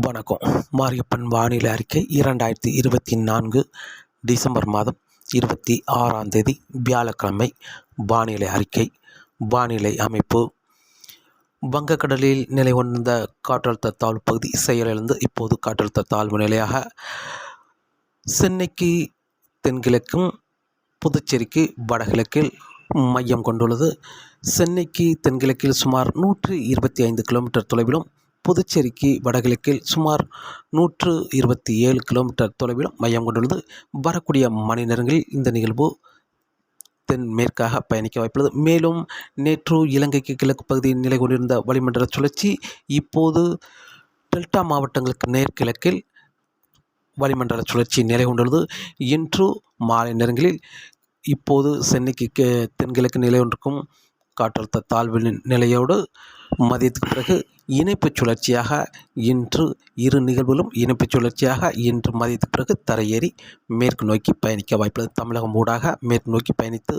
வணக்கம். மாரியப்பன் வானிலை அறிக்கை இரண்டாயிரத்தி இருபத்தி நான்கு டிசம்பர் மாதம் இருபத்தி ஆறாம் தேதி வியாழக்கிழமை. வானிலை அறிக்கை. வானிலை அமைப்பு. வங்கக்கடலில் நிலை கொண்ட காற்றழுத்த தாழ்வு பகுதி செயலிழந்து இப்போது காற்றழுத்த தாழ்வு நிலையாக சென்னைக்கு தென்கிழக்கும் புதுச்சேரிக்கு வடகிழக்கில் மையம் கொண்டுள்ளது. சென்னைக்கு தென்கிழக்கில் சுமார் நூற்றி இருபத்தி ஐந்து கிலோமீட்டர் தொலைவிலும் புதுச்சேரிக்கு வடகிழக்கில் சுமார் நூற்று இருபத்தி ஏழு கிலோமீட்டர் தொலைவிலும் மையம் கொண்டுள்ளது. வரக்கூடிய மணி நேரங்களில் இந்த நிகழ்வு தென்மேற்காக பயணிக்க வாய்ப்புள்ளது. மேலும் நேற்று இலங்கைக்கு கிழக்கு பகுதியில் நிலை கொண்டிருந்த வளிமண்டல சுழற்சி இப்போது டெல்டா மாவட்டங்களுக்கு நேர்கிழக்கில் வளிமண்டல சுழற்சி நிலை கொண்டுள்ளது. இன்று மாலை நேரங்களில் இப்போது சென்னைக்கு தென்கிழக்கு நிலை ஒன்றுக்கும் காற்றழுத்த தாழ்வு நிலையோடு மதியத்துக்கு பிறகு இணைப்பு சுழற்சியாக இன்று இரு நிகழ்வுகளும் இணைப்பு சுழற்சியாக இன்று மதியத்துக்கு பிறகு தரையேறி மேற்கு நோக்கி பயணிக்க வாய்ப்புள்ளது. தமிழகம் ஊடாக மேற்கு நோக்கி பயணித்து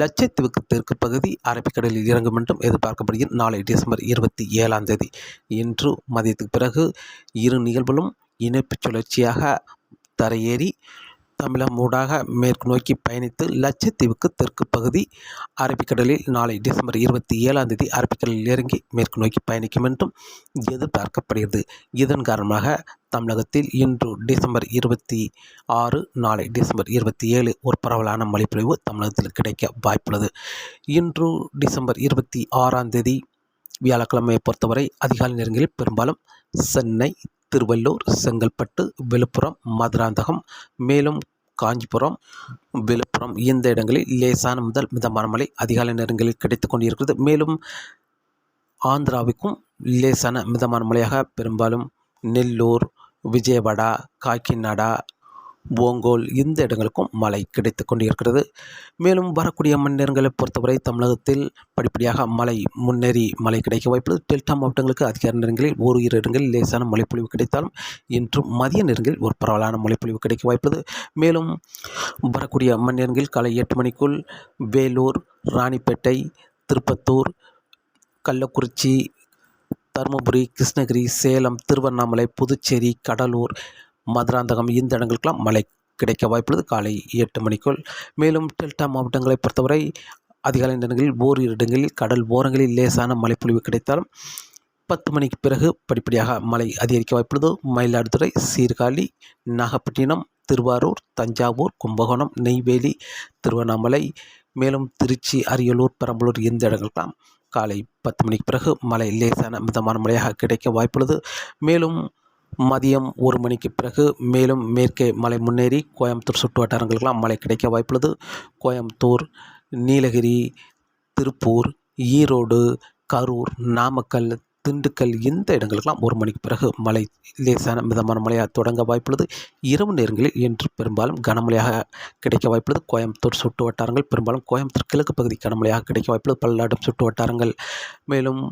லட்சத்தீவுக்கு தெற்கு பகுதி அரபிக்கடலில் இறங்கும் என்றும் எதிர்பார்க்கப்படுகிறது. நாளை டிசம்பர் இருபத்தி ஏழாம் தேதி இன்று மதியத்துக்கு பிறகு இரு நிகழ்வுகளும் இணைப்பு சுழற்சியாக தரையேறி தமிழகம் ஊடாக மேற்கு நோக்கி பயணித்து லட்சத்தீவுக்கு தெற்கு பகுதி அரபிக்கடலில் நாளை டிசம்பர் இருபத்தி ஏழாம் தேதி அரபிக்கடலில் இறங்கி மேற்கு நோக்கி பயணிக்கும் என்றும் எதிர்பார்க்கப்படுகிறது. இதன் காரணமாக தமிழகத்தில் இன்று டிசம்பர் இருபத்தி ஆறு நாளை டிசம்பர் இருபத்தி ஏழு ஒரு பரவலான மழைப்பொழிவு தமிழகத்தில் கிடைக்க வாய்ப்புள்ளது. இன்று டிசம்பர் இருபத்தி ஆறாம் தேதி வியாழக்கிழமையை பொறுத்தவரை அதிகாலை நேரங்களில் பெரும்பாலும் சென்னை திருவள்ளூர் செங்கல்பட்டு விழுப்புரம் மதுராந்தகம் மேலும் காஞ்சிபுரம் விழுப்புரம் இந்த இடங்களில் லேசான முதல் மிதமான மழை அதிகாலை நேரங்களில் கிடைத்து கொண்டிருக்கிறது. மேலும் ஆந்திராவுக்கும் லேசான மிதமான மழையாக பெரும்பாலும் நெல்லூர் விஜயவாடா காக்கிநாடா ஓங்கோல் இந்த இடங்களுக்கும் மழை கிடைத்து கொண்டிருக்கிறது. மேலும் வரக்கூடிய மணி நேரங்களை பொறுத்தவரை தமிழகத்தில் படிப்படியாக மழை முன்னேறி மழை கிடைக்க வாய்ப்புள்ளது. டெல்டா மாவட்டங்களுக்கு அதிகார நேரங்களில் ஒரு இரு இடங்களில் லேசான மழைப்பொழிவு கிடைத்தாலும் இன்று மதிய நேரங்களில் ஒரு பரவலான மழைப்பொழிவு கிடைக்க வாய்ப்பது மேலும் வரக்கூடிய மணி நேரங்களில் காலை எட்டு மணிக்குள் வேலூர் ராணிப்பேட்டை திருப்பத்தூர் கள்ளக்குறிச்சி தருமபுரி கிருஷ்ணகிரி சேலம் திருவண்ணாமலை புதுச்சேரி கடலூர் மதுராந்தகம் இந்த இடங்களுக்கெல்லாம் மழை கிடைக்க வாய்ப்புள்ளது. காலை எட்டு மணிக்குள் மேலும் டெல்டா மாவட்டங்களை பொறுத்தவரை அதிகாலை நேரங்களில் ஓரிரு இடங்களில் கடல் ஓரங்களில் லேசான மழைப்பொழிவு கிடைத்தாலும் பத்து மணிக்கு பிறகு படிப்படியாக மழை அதிகரிக்க வாய்ப்புள்ளது. மயிலாடுதுறை சீர்காழி நாகப்பட்டினம் திருவாரூர் தஞ்சாவூர் கும்பகோணம் நெய்வேலி திருவண்ணாமலை மேலும் திருச்சி அரியலூர் பெரம்பலூர் இந்த இடங்களுக்கெல்லாம் காலை பத்து மணிக்கு பிறகு மழை லேசான மிதமான மழையாக கிடைக்க வாய்ப்புள்ளது. மேலும் மதியம் ஒரு மணிக்கு பிறகு மேலும் மேற்கே மலை முன்னேறி கோயம்புத்தூர் சுற்று வட்டாரங்களுக்கெல்லாம் மழை கிடைக்க வாய்ப்புள்ளது. கோயம்புத்தூர் நீலகிரி திருப்பூர் ஈரோடு கரூர் நாமக்கல் திண்டுக்கல் இந்த இடங்களுக்கெல்லாம் ஒரு மணிக்கு பிறகு மழை லேசான மிதமான மழையாக தொடங்க வாய்ப்புள்ளது. இரவு நேரங்களில் இன்று பெரும்பாலும் கனமழையாக கிடைக்க வாய்ப்புள்ளது. கோயம்புத்தூர் சுற்று வட்டாரங்கள் பெரும்பாலும் கோயம்புத்தூர் கிழக்கு பகுதி கனமழையாக கிடைக்க வாய்ப்புள்ளது. பல்லாடும் சுற்று வட்டாரங்கள் மேலும்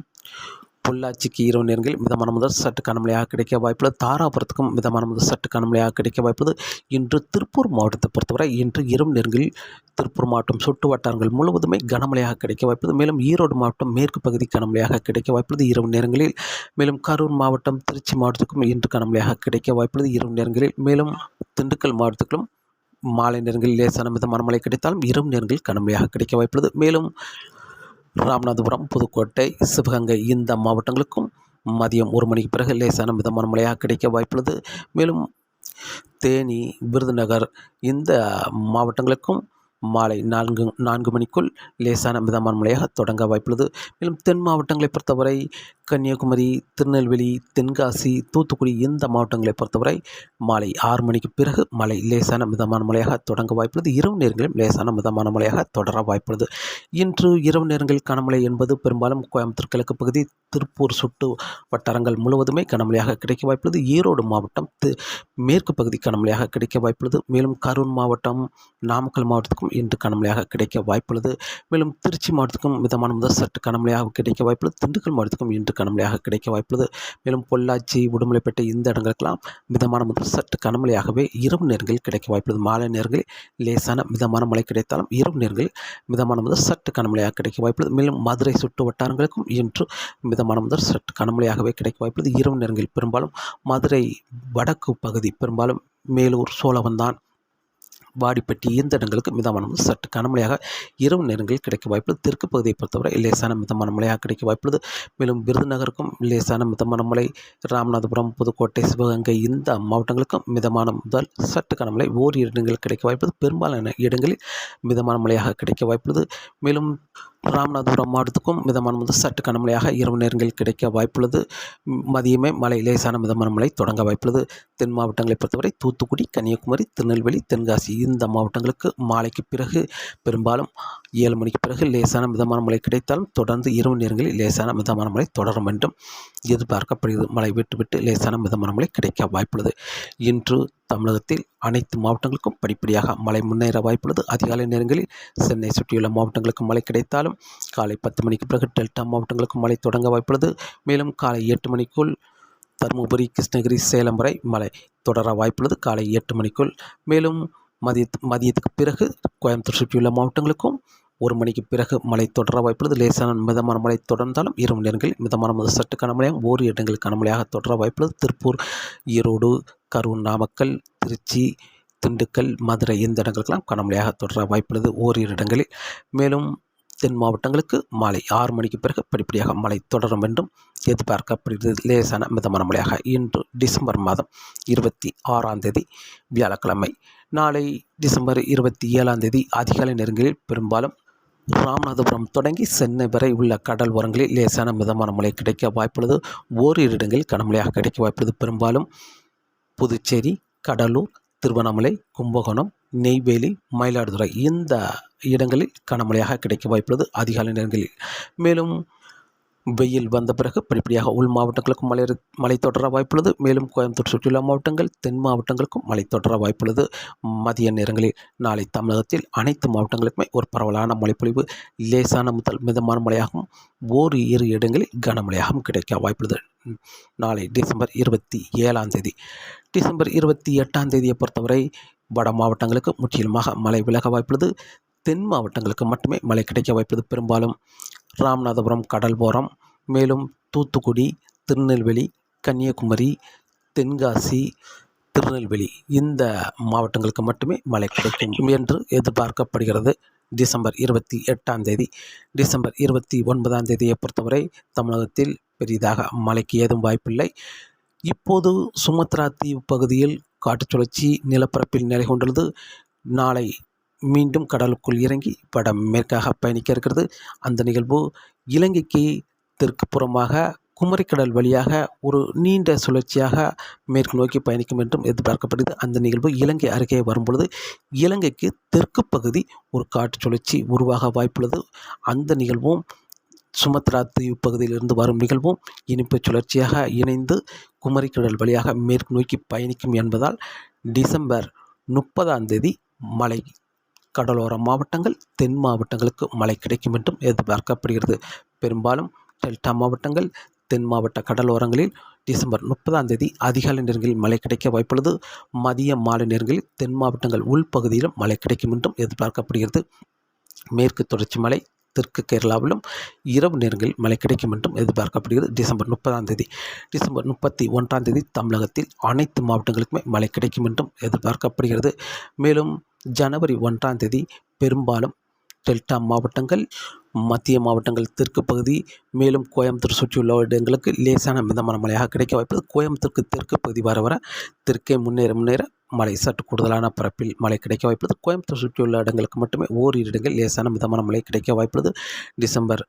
பொள்ளாச்சிக்கு இரவு நேரங்களில் மிதமான முதல் சற்று கனமழையாக கிடைக்க வாய்ப்புள்ளது. தாராபுரத்துக்கும் மிதமான முதல் சற்று கனமழையாக கிடைக்க வாய்ப்புள்ளது. இன்று திருப்பூர் மாவட்டத்தை பொறுத்தவரை இன்று இரவு நேரங்களில் திருப்பூர் மாவட்டம் சுட்டு வட்டாரங்கள் முழுவதுமே கனமழையாக கிடைக்க வாய்ப்புள்ளது. மேலும் ஈரோடு மாவட்டம் மேற்கு பகுதி கனமழையாக கிடைக்க வாய்ப்புள்ளது. இரவு நேரங்களில் மேலும் கரூர் மாவட்டம் திருச்சி மாவட்டத்துக்கும் இன்று கனமழையாக கிடைக்க வாய்ப்புள்ளது. இரவு நேரங்களில் மேலும் திண்டுக்கல் மாவட்டத்துக்கும் மாலை நேரங்களில் லேசான மிதமான மழை கிடைத்தாலும் இரவு நேரங்களில் கனமழையாக கிடைக்க வாய்ப்புள்ளது. மேலும் ராமநாதபுரம் புதுக்கோட்டை சிவகங்கை இந்த மாவட்டங்களுக்கும் மதியம் ஒரு மணிக்கு பிறகு லேசான மிதமான மழையாக கிடைக்க வாய்ப்புள்ளது. மேலும் தேனி விருதுநகர் இந்த மாவட்டங்களுக்கும் மாலை நான்கு நான்கு மணிக்குள் லேசான மிதமான மழையாக தொடங்க வாய்ப்புள்ளது. மேலும் தென் மாவட்டங்களை பொறுத்தவரை கன்னியாகுமரி திருநெல்வேலி தென்காசி தூத்துக்குடி இந்த மாவட்டங்களை பொறுத்தவரை மாலை ஆறு மணிக்கு பிறகு மழை லேசான மிதமான மழையாக தொடங்க வாய்ப்புள்ளது. இரவு நேரங்களிலும் லேசான மிதமான மழையாக தொடர வாய்ப்புள்ளது. இன்று இரவு நேரங்களில் கனமழை என்பது பெரும்பாலும் கோயம்புத்தூர் கிழக்கு பகுதி திருப்பூர் சுட்டு வட்டாரங்கள் முழுவதுமே கனமழையாக கிடைக்க வாய்ப்புள்ளது. ஈரோடு மாவட்டம் மேற்கு பகுதி கனமழையாக கிடைக்க வாய்ப்புள்ளது. மேலும் கரூர் மாவட்டம் நாமக்கல் மாவட்டத்துக்கும் இன்று கனமழையாக கிடைக்க வாய்ப்புள்ளது. மேலும் திருச்சி மாவட்டத்துக்கும் மிதமான முதல் சற்று கனமழையாக கிடைக்க வாய்ப்புள்ளது. திண்டுக்கல் மாவட்டத்துக்கும் இன்று கனமழையாக கிடைக்க வாய்ப்புள்ளது. மேலும் பொள்ளாச்சி உடுமலைப்பேட்டை இந்த இடங்களுக்கெல்லாம் மிதமான முதல் சற்று கனமழையாகவே இரவு நேரங்களில் கிடைக்க வாய்ப்புள்ளது. மாலை நேரங்களில் லேசான மிதமான மழை கிடைத்தாலும் இரவு நேரங்களில் மிதமான முதல் சற்று கனமழையாக கிடைக்க வாய்ப்புள்ளது. மேலும் மதுரை சுற்று வட்டாரங்களுக்கும் இன்று மிதமான முதல் சற்று கனமழையாகவே கிடைக்க வாய்ப்புள்ளது. இரவு நேரங்களில் பெரும்பாலும் மதுரை வடக்கு பகுதி பெரும்பாலும் மேலூர் சோழவந்தான் வாடிப்பட்டி இந்த இடங்களுக்கு மிதமான முதல் சற்று கனமழையாக இரவு நேரங்களில் கிடைக்க வாய்ப்புள்ளது. தெற்கு பகுதியை பொறுத்தவரை லேசான மிதமான மழையாக கிடைக்க வாய்ப்புள்ளது. மேலும் விருதுநகருக்கும் லேசான மிதமான மழை. ராமநாதபுரம் புதுக்கோட்டை சிவகங்கை இந்த மாவட்டங்களுக்கும் மிதமான முதல் சற்று கனமழை. ஓரிரு இடங்களில் கிடைக்க வாய்ப்புள்ளது. பெரும்பாலான இடங்களில் மிதமான மழையாக கிடைக்க வாய்ப்புள்ளது. மேலும் ராமநாதபுரம் மாவட்டத்துக்கும் மிதமான முதல் சற்று கனமழையாக இரவு நேரங்களில் கிடைக்க வாய்ப்புள்ளது. மதியமே மழை லேசான மிதமான மழை தொடங்க வாய்ப்புள்ளது. தென் மாவட்டங்களை பொறுத்தவரை தூத்துக்குடி கன்னியாகுமரி திருநெல்வேலி தென்காசி இந்த மாவட்டங்களுக்கு மாலைக்கு பிறகு பெரும்பாலும் ஏழு மணிக்கு பிறகு லேசான மிதமான மழை கிடைத்தாலும் தொடர்ந்து இரவு நேரங்களில் லேசான மிதமான மழை தொடரும் என்றும் எதிர்பார்க்கப்படுகிறது. மழை விட்டுவிட்டு லேசான மிதமான மழை கிடைக்க வாய்ப்புள்ளது. இன்று தமிழகத்தில் அனைத்து மாவட்டங்களுக்கும் படிப்படியாக மழை முன்னேற வாய்ப்புள்ளது. அதிகாலை நேரங்களில் சென்னை சுற்றியுள்ள மாவட்டங்களுக்கு மழை கிடைத்தாலும் காலை பத்து மணிக்கு பிறகு டெல்டா மாவட்டங்களுக்கு மழை தொடங்க வாய்ப்புள்ளது. மேலும் காலை எட்டு மணிக்குள் தருமபுரி கிருஷ்ணகிரி சேலம் வரை மழை தொடர வாய்ப்புள்ளது. காலை எட்டு மணிக்குள் மேலும் மதியத்து மதியத்துக்கு பிறகு கோயம்புத்தூர் சுற்றியுள்ள மாவட்டங்களுக்கும் ஒரு மணிக்கு பிறகு மழை தொடர வாய்ப்புள்ளது. லேசான மிதமான மழை தொடர்ந்தாலும் இரவு நேரங்களில் மிதமான முதல் சற்று கனமழையாக ஓரி இடங்களில் கனமழையாக தொடர வாய்ப்புள்ளது. திருப்பூர் ஈரோடு கரூர் நாமக்கல் திருச்சி திண்டுக்கல் மதுரை இந்த இடங்களுக்கெல்லாம் கனமழையாக தொடர வாய்ப்புள்ளது. ஓரிரு இடங்களில் மேலும் தென் மாவட்டங்களுக்கு மாலை ஆறு மணிக்கு பிறகு படிப்படியாக மழை தொடரும் என்றும் எதிர்பார்க்கப்படுகிறது. லேசான மிதமான மழையாக இன்று டிசம்பர் மாதம் இருபத்தி ஆறாம் தேதி வியாழக்கிழமை நாளை டிசம்பர் இருபத்தி ஏழாம் தேதி அதிகாலை நேரங்களில் பெரும்பாலும் ராமநாதபுரம் தொடங்கி சென்னை வரை உள்ள கடல் ஓரங்களில் லேசான மிதமான மழை கிடைக்க வாய்ப்புள்ளது. ஓரிரு இடங்களில் கனமழையாக கிடைக்க வாய்ப்புள்ளது. பெரும்பாலும் புதுச்சேரி கடலூர் திருவண்ணாமலை கும்பகோணம் நெய்வேலி மயிலாடுதுறை இந்த இடங்களில் கனமழையாக கிடைக்க வாய்ப்புள்ளது. அதிகாலை நேரங்களில் மேலும் வெயில் வந்த பிறகு படிப்படியாக உள் மாவட்டங்களுக்கும் மழை மழை தொடர வாய்ப்புள்ளது. மேலும் கோயம்புத்தூர் சுற்றியுள்ள மாவட்டங்கள் தென் மாவட்டங்களுக்கும் மழை தொடர வாய்ப்புள்ளது. மதிய நேரங்களில் நாளை தமிழகத்தில் அனைத்து மாவட்டங்களுக்குமே ஒரு பரவலான மழைப்பொழிவு லேசான முதல் மிதமான மழையாகவும் ஓரு இரு இடங்களில் கனமழையாகவும் கிடைக்க வாய்ப்புள்ளது. நாளை டிசம்பர் இருபத்தி ஏழாம் தேதி டிசம்பர் இருபத்தி எட்டாம் தேதியை பொறுத்தவரை வட மாவட்டங்களுக்கு முற்றிலுமாக மழை விலக வாய்ப்புள்ளது. தென் மாவட்டங்களுக்கு மட்டுமே மழை கிடைக்க வாய்ப்புள்ளது. பெரும்பாலும் ராமநாதபுரம் கடல்போரம் மேலும் தூத்துக்குடி திருநெல்வேலி கன்னியாகுமரி தென்காசி திருநெல்வேலி இந்த மாவட்டங்களுக்கு மட்டுமே மழை கிடைக்கும் என்று எதிர்பார்க்கப்படுகிறது. டிசம்பர் இருபத்தி எட்டாம் தேதி டிசம்பர் இருபத்தி ஒன்பதாம் தேதியை பொறுத்தவரை தமிழகத்தில் பெரிதாக மழைக்கு ஏதும் வாய்ப்பில்லை. இப்போது சுமத்ரா தீவு பகுதியில் காட்டுச் சுழற்சி நிலப்பரப்பில் நிலை கொண்டுள்ளது. நாளை மீண்டும் கடலுக்குள் இறங்கி வட மேற்காக பயணிக்க இருக்கிறது அந்த நிகழ்வு இலங்கைக்கு தெற்கு புறமாக குமரிக்கடல் வழியாக ஒரு நீண்ட சுழற்சியாக மேற்கு நோக்கி பயணிக்கும் என்றும் எதிர்பார்க்கப்படுகிறது. அந்த நிகழ்வு இலங்கை அருகே வரும்பொழுது இலங்கைக்கு தெற்கு பகுதி ஒரு காற்று சுழற்சி உருவாக வாய்ப்புள்ளது. அந்த நிகழ்வும் சுமத்ரா தீவு பகுதியிலிருந்து வரும் நிகழ்வும் இனிப்பு சுழற்சியாக இணைந்து குமரிக்கடல் வழியாக மேற்கு நோக்கி பயணிக்கும் என்பதால் டிசம்பர் முப்பதாம் தேதி மழை கடலோர மாவட்டங்கள் தென் மாவட்டங்களுக்கு மழை கிடைக்கும் என்றும் எதிர்பார்க்கப்படுகிறது. பெரும்பாலும் டெல்டா மாவட்டங்கள் தென் மாவட்ட கடலோரங்களில் டிசம்பர் முப்பதாம் தேதி அதிகாலை நேரங்களில் மழை கிடைக்க வாய்ப்புள்ளது. மதிய மாலை நேரங்களில் தென் மாவட்டங்கள் உள்பகுதியிலும் மழை கிடைக்கும் என்றும் எதிர்பார்க்கப்படுகிறது. மேற்கு தொடர்ச்சி மலை தெற்கு கேரளாவிலும் இரவு நேரங்களில் மழை கிடைக்கும் என்றும் எதிர்பார்க்கப்படுகிறது. டிசம்பர் முப்பதாம் தேதி டிசம்பர் முப்பத்தி ஒன்றாம் தேதி தமிழகத்தில் அனைத்து மாவட்டங்களுக்குமே மழை கிடைக்கும் என்றும் எதிர்பார்க்கப்படுகிறது. மேலும் ஜனவரி ஒன்றாம் தேதி பெரும்பாலும் டெல்டா மாவட்டங்கள் மத்திய மாவட்டங்கள் தெற்கு பகுதி மேலும் கோயம்புத்தூர் சுற்றியுள்ள இடங்களுக்கு லேசான மிதமான மழையாக கிடைக்க வாய்ப்பு கோயம்புத்தூருக்கு தெற்கு பகுதி வர வர தெற்கே முன்னேற முன்னேற மழை சற்று கூடுதலான பரப்பில் மழை கிடைக்க வாய்ப்புள்ளது. கோயம்புத்தூர் சுற்றியுள்ள இடங்களுக்கு மட்டுமே ஓரிரு இடங்கள் லேசான மிதமான மழை கிடைக்க வாய்ப்புள்ளது. டிசம்பர்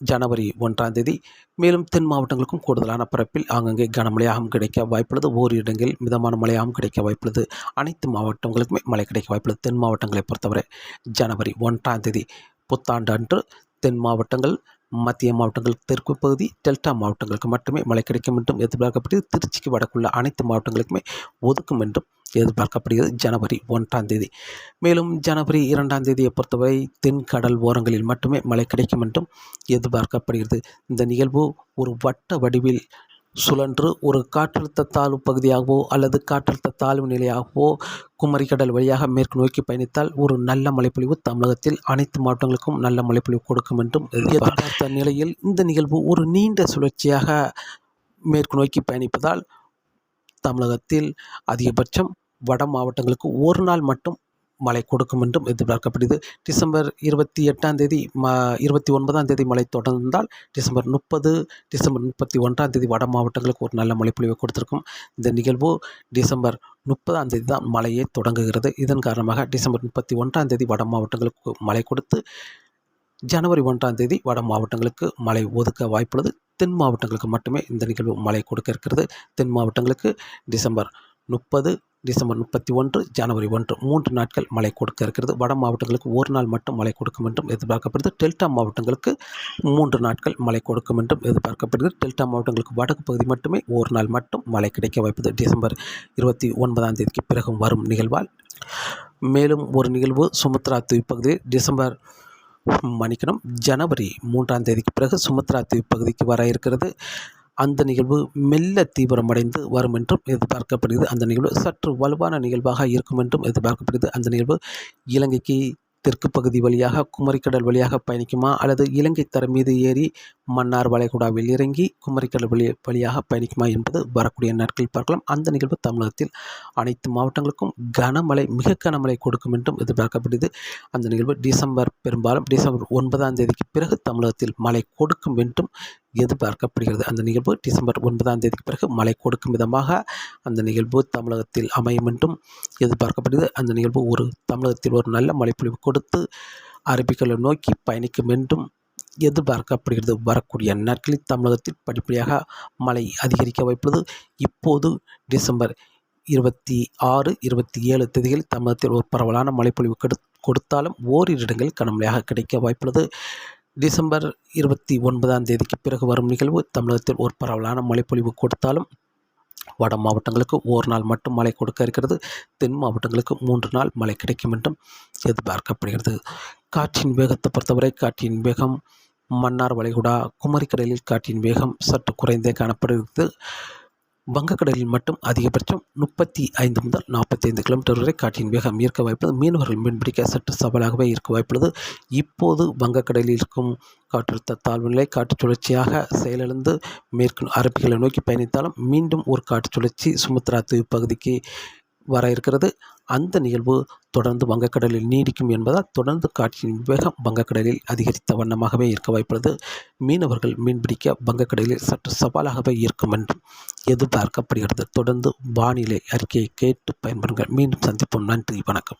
ஜனவரி ஒன்றாம் தேதி. மேலும் தென் மாவட்டங்களுக்கும் கூடுதலான பரப்பில் ஆங்கங்கே கனமழையாகவும் கிடைக்க வாய்ப்புள்ளது. ஓரிரு இடங்களில் மிதமான மழையாகவும் கிடைக்க வாய்ப்புள்ளது. அனைத்து மாவட்டங்களுக்குமே மழை கிடைக்க வாய்ப்புள்ளது. தென் மாவட்டங்களை பொறுத்தவரை ஜனவரி ஒன்றாம் தேதி புத்தாண்டு அன்று தென் மாவட்டங்கள் மத்திய மாவட்டங்கள் தெற்கு பகுதி டெல்டா மாவட்டங்களுக்கு மட்டுமே மழை கிடைக்கும் என்றும் எதிர்பார்க்கப்படுகிறது. திருச்சிக்கு வடக்குள்ள அனைத்து மாவட்டங்களுக்குமே ஒதுக்கும் என்றும் எதிர்பார்க்கப்படுகிறது. ஜனவரி ஒன்றாம் தேதி. மேலும் ஜனவரி இரண்டாம் தேதியை பொறுத்தவரை தென்கடல் ஓரங்களில் மட்டுமே மழை கிடைக்கும் என்றும் எதிர்பார்க்கப்படுகிறது. இந்த நிகழ்வு ஒரு வட்ட வடிவில் சுழன்று ஒரு காற்றழுத்த தாழ்வு பகுதியாகவோ அல்லது காற்றழுத்த தாழ்வு நிலையாகவோ குமரிக்கடல் வழியாக மேற்கு நோக்கி பயணித்தால் ஒரு நல்ல மழைப்பொழிவு தமிழகத்தில் அனைத்து மாவட்டங்களுக்கும் நல்ல மழைப்பொழிவு கொடுக்கும் என்றும் எதிர்பார்த்த நிலையில் இந்த நிகழ்வு ஒரு நீண்ட சுழற்சியாக மேற்கு நோக்கி பயணிப்பதால் தமிழகத்தில் அதிகபட்சம் வட மாவட்டங்களுக்கு ஒரு நாள் மட்டும் மழை கொடுக்கும் என்றும் எதிர்பார்க்கப்படுகிறது. டிசம்பர் இருபத்தி எட்டாம் தேதி ம இருபத்தி ஒன்பதாம் தேதி மழை தொடர்ந்தால் டிசம்பர் முப்பது டிசம்பர் முப்பத்தி ஒன்றாம் தேதி வட மாவட்டங்களுக்கு ஒரு நல்ல மழைப்பொழிவை கொடுத்திருக்கும். இந்த நிகழ்வு டிசம்பர் முப்பதாம் தேதி தான் மழையே தொடங்குகிறது. இதன் காரணமாக டிசம்பர் முப்பத்தி ஒன்றாம் தேதி வட மாவட்டங்களுக்கு மழை கொடுத்து ஜனவரி ஒன்றாம் தேதி வட மாவட்டங்களுக்கு மழை ஒதுக்க வாய்ப்புள்ளது. தென் மாவட்டங்களுக்கு மட்டுமே இந்த நிகழ்வு மழை கொடுக்க இருக்கிறது. தென் மாவட்டங்களுக்கு டிசம்பர் முப்பது டிசம்பர் முப்பத்தி ஒன்று ஜனவரி ஒன்று. மூன்று நாட்கள் மழை கொடுக்க இருக்கிறது. வட மாவட்டங்களுக்கு ஒரு நாள் மட்டும் மழை கொடுக்கும் என்றும் எதிர்பார்க்கப்படுது. டெல்டா மாவட்டங்களுக்கு மூன்று நாட்கள் மழை கொடுக்கும் என்றும் எதிர்பார்க்கப்படுகிறது டெல்டா மாவட்டங்களுக்கு வடக்கு பகுதி மட்டுமே ஒரு நாள் மட்டும் மழை கிடைக்க வாய்ப்பது. டிசம்பர் இருபத்தி ஒன்பதாம் தேதிக்கு பிறகும் வரும் நிகழ்வால். மேலும் ஒரு நிகழ்வு சுமத்ரா தீவு டிசம்பர் மன்னிக்கணும். ஜனவரி மூன்றாம் தேதிக்கு பிறகு சுமத்ரா தீவு பகுதிக்கு வர இருக்கிறது. அந்த நிகழ்வு மெல்ல தீவிரமடைந்து வரும் என்றும் எதிர்பார்க்கப்படுகிறது. அந்த நிகழ்வு சற்று வலுவான நிகழ்வாக இருக்கும் என்றும் எதிர்பார்க்கப்படுகிறது. அந்த நிகழ்வு இலங்கைக்கு தெற்கு பகுதி வழியாக குமரிக்கடல் வழியாக பயணிக்குமா அல்லது இலங்கை தர மீது ஏறி மன்னார் வளைகுடாவில் இறங்கி குமரிக்கடல் வழி வழியாக பயணிக்குமா என்பது வரக்கூடிய நாட்களில் பார்க்கலாம். அந்த நிகழ்வு தமிழகத்தில் அனைத்து மாவட்டங்களுக்கும் கனமழை மிக கனமழை கொடுக்கும் என்றும் எதிர்பார்க்கப்படுகிறது. அந்த நிகழ்வு டிசம்பர் பெரும்பாலும் டிசம்பர் ஒன்பதாம் தேதிக்கு பிறகு தமிழகத்தில் மழை கொடுக்கும் என்றும் எதிர்பார்க்கப்படுகிறது. அந்த நிகழ்வு டிசம்பர் ஒன்பதாம் தேதிக்கு பிறகு மழை கொடுக்கும் விதமாக அந்த நிகழ்வு தமிழகத்தில் அமையும் என்றும் எதிர்பார்க்கப்படுகிறது. அந்த நிகழ்வு ஒரு தமிழகத்தில் ஒரு நல்ல மழைப்பொழிவு கொடுத்து அரபிக்கலை நோக்கி பயணிக்கும் என்றும் எதிர்பார்க்கப்படுகிறது. வரக்கூடிய நாட்களில் தமிழகத்தில் படிப்படியாக மழை அதிகரிக்க வைப்பது இப்போது டிசம்பர் இருபத்தி ஆறு இருபத்தி ஏழு தேதிகளில் தமிழகத்தில் ஒரு பரவலான மழைப்பொழிவு கெடு கொடுத்தாலும் ஓரிரு இடங்களில் கனமழையாக கிடைக்க வாய்ப்புள்ளது. டிசம்பர் இருபத்தி ஒன்பதாம் தேதிக்கு பிறகு வரும் நிகழ்வு. தமிழகத்தில் ஒரு பரவலான மழைப்பொழிவு கொடுத்தாலும் வட மாவட்டங்களுக்கு ஒரு நாள் மட்டும் மழை கொடுக்க இருக்கிறது. தென் மாவட்டங்களுக்கு மூன்று நாள் மழை கிடைக்கும் என்றும் எதிர்பார்க்கப்படுகிறது. காற்றின் வேகத்தை பொறுத்தவரை காற்றின் வேகம் மன்னார் வளைகுடா குமரிக்கடலில் காற்றின் வேகம் சற்று குறைந்தே காணப்படுகிறது. வங்கக்கடலில் மட்டும் அதிகபட்சம் முப்பத்தி ஐந்து முதல் நாற்பத்தி ஐந்து கிலோமீட்டர் வரை காற்றின் வேகம் இருக்க வாய்ப்புள்ளது. மீனவர்கள் மீன்பிடிக்க சற்று சவாலாகவே இருக்க வாய்ப்புள்ளது. இப்போது வங்கக்கடலில் இருக்கும் காற்றழுத்த தாழ்வு நிலை காற்று சுழற்சியாக செயலிழந்து மேற்கு அரபிகளை நோக்கி பயணித்தாலும் மீண்டும் ஒரு காற்று சுழற்சி சுமத்ரா தீவு பகுதிக்கு வர இருக்கிறது. அந்த நிகழ்வு தொடர்ந்து வங்கக்கடலில் நீடிக்கும் என்பதால் தொடர்ந்து காற்றின் வேகம் வங்கக்கடலில் அதிகரித்த வண்ணமாகவே இருக்க வாய்ப்புள்ளது. மீனவர்கள் மீன்பிடிக்க வங்கக்கடலில் சற்று சவாலாகவே இருக்கும் என்று எதிர்பார்க்கப்படுகிறது. தொடர்ந்து வானிலை அறிக்கையை கேட்டு பயன்பெறுங்கள். மீண்டும் சந்திப்போம். நன்றி. வணக்கம்.